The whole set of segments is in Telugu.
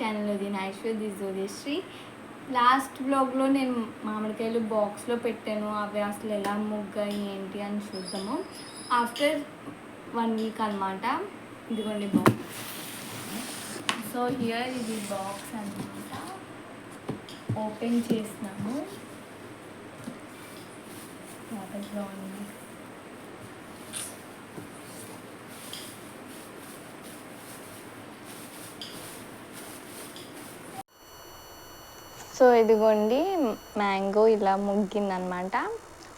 ఛానల్ దీని ఐశ్వర్య దిస్ జోదేశ్రీ లాస్ట్ బ్లాగ్లో నేను మామిడికాయలు బాక్స్లో పెట్టాను. అవి అసలు ఎలా ముగ్గాయి ఏంటి అని చూద్దాము. ఆఫ్టర్ వన్ వీక్ అనమాట ఇదిగోండి బాక్స్ సో హియర్ ఇది బాక్స్ అనమాట ఓపెన్ చేసినాము లోపల ఉంది. సో ఇదిగోండి మ్యాంగో ఇలా ముగ్గిందనమాట.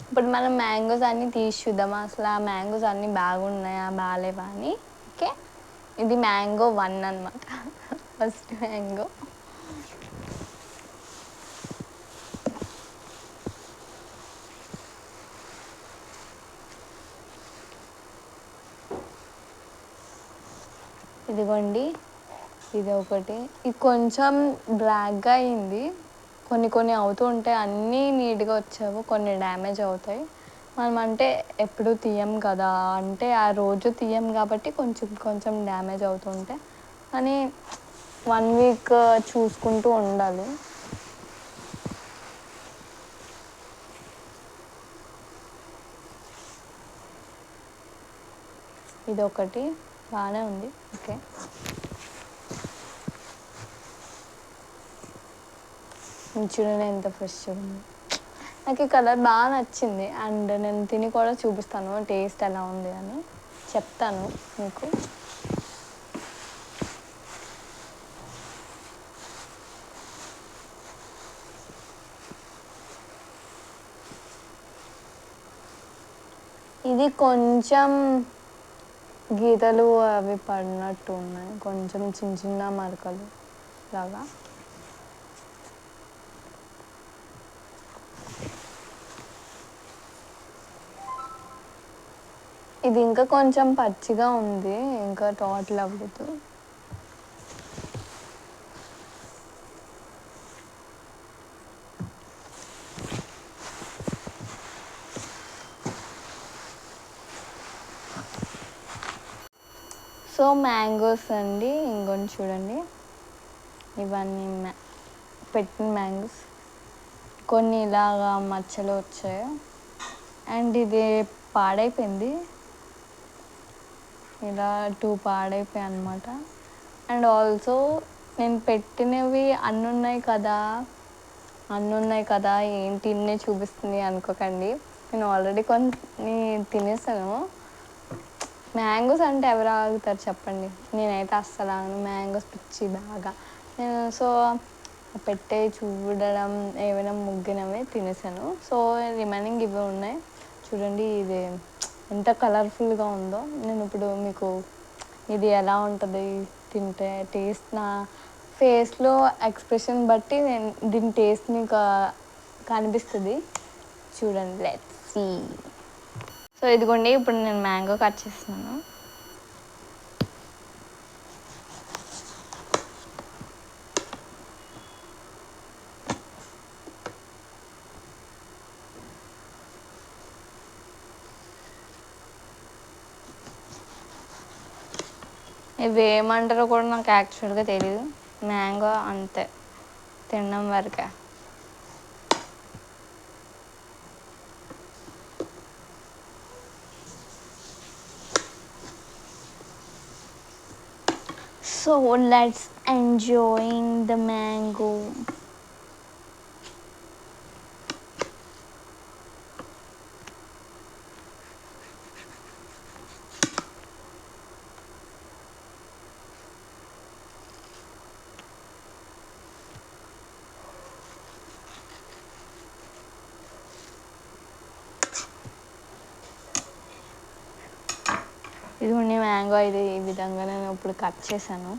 ఇప్పుడు మనం మ్యాంగోస్ అన్నీ తీసి చూద్దాం అసలు ఆ మ్యాంగోస్ అన్నీ బాగున్నాయా బాగాలేవా అని. ఓకే? ఇది మ్యాంగో వన్ అనమాట ఫస్ట్ మ్యాంగో. ఇదిగోండి ఇది ఒకటి. ఇది కొంచెం బ్లాక్గా అయింది. కొన్ని కొన్ని అవుతూ ఉంటాయి అన్నీ నీట్గా వచ్చావు కొన్ని డ్యామేజ్ అవుతాయి. మనం అంటే ఎప్పుడు తీయం కదా అంటే ఆ రోజు తీయం కాబట్టి కొంచెం కొంచెం డ్యామేజ్ అవుతుంటాయి కానీ వన్ వీక్ చూసుకుంటూ ఉండాలి. ఇదొకటి బాగానే ఉంది. ఓకే. చూడండి ఎంత ఫ్రెష్గా ఉంది. నాకు ఈ కలర్ బాగా నచ్చింది అండ్ నేను తిని కూడా చూపిస్తాను టేస్ట్ ఎలా ఉంది అని చెప్తాను మీకు. ఇది కొంచెం గీతలు అవి పడినట్టు ఉన్నాయి. కొంచెం చిన్న చిన్న మరకలు లాగా. ఇది ఇంకా కొంచెం పచ్చిగా ఉంది ఇంకా టోటల్ అవ్వదు. సో మ్యాంగోస్ అండి ఇంకొని చూడండి. ఇవన్నీ మ్యా పెట్టిన మ్యాంగోస్. కొన్ని ఇలాగా మచ్చలు వచ్చాయి. అండ్ ఇది పాడైపోయింది. ఇలా టూ పాడైపోయాయి అనమాట అండ్ ఆల్సో నేను పెట్టినవి అన్నీ ఉన్నాయి కదా అన్నీ ఉన్నాయి కదా ఏంటి ఇన్నే చూపిస్తుంది అనుకోకండి. నేను ఆల్రెడీ కొన్ని తినేసాను. మ్యాంగోస్ అంటే ఎవరు ఆగుతారు చెప్పండి. నేనైతే అస్సలు ఆగను. మ్యాంగోస్ పిచ్చి బాగా. నేను సో పెట్టే చూడడం ఏమైనా ముగ్గినవే తినేసాను. సో రిమైనింగ్ ఇవి ఉన్నాయి. చూడండి ఇది ఎంత కలర్ఫుల్గా ఉందో నేను ఇప్పుడు మీకు ఇది ఎలా ఉంటుంది తింటే టేస్ట్ నా ఫేస్లో ఎక్స్ప్రెషన్ బట్టి నేను దీని టేస్ట్ మీకు కనిపిస్తుంది. చూడండి లెట్స్ సీ సో ఇదిగోండి ఇప్పుడు నేను మ్యాంగో కట్ చేస్తున్నాను. ఇవి ఏమంటారో కూడా నాకు యాక్చువల్గా తెలియదు మ్యాంగో అంతే. తినడం వరకే. So let's enjoying the mango ఇదిగోండి మ్యాంగో ఇది ఈ విధంగా నేను ఇప్పుడు కట్ చేశాను.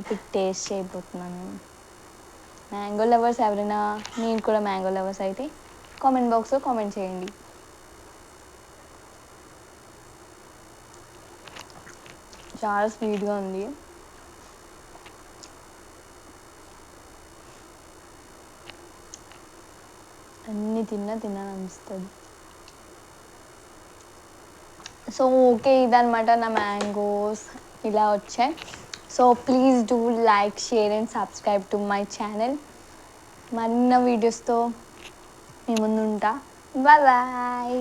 ఇప్పుడు టేస్ట్ చేయబోతున్నాను. మ్యాంగో లవర్స్ ఎవరైనా నేను కూడా మ్యాంగో లవర్స్ అయితే కామెంట్ బాక్స్లో కామెంట్ చేయండి. చాలా స్వీట్గా ఉంది. అన్ని తిన్నా తిన్నా అనిపిస్తుంది. సో ఓకే ఇదనమాట నా మ్యాంగోస్ ఇలా వచ్చాయి. So please do like share and subscribe to my channel. మరిన్న వీడియోస్తో మీ ముందు ఉంటా బాయ్ బాయ్.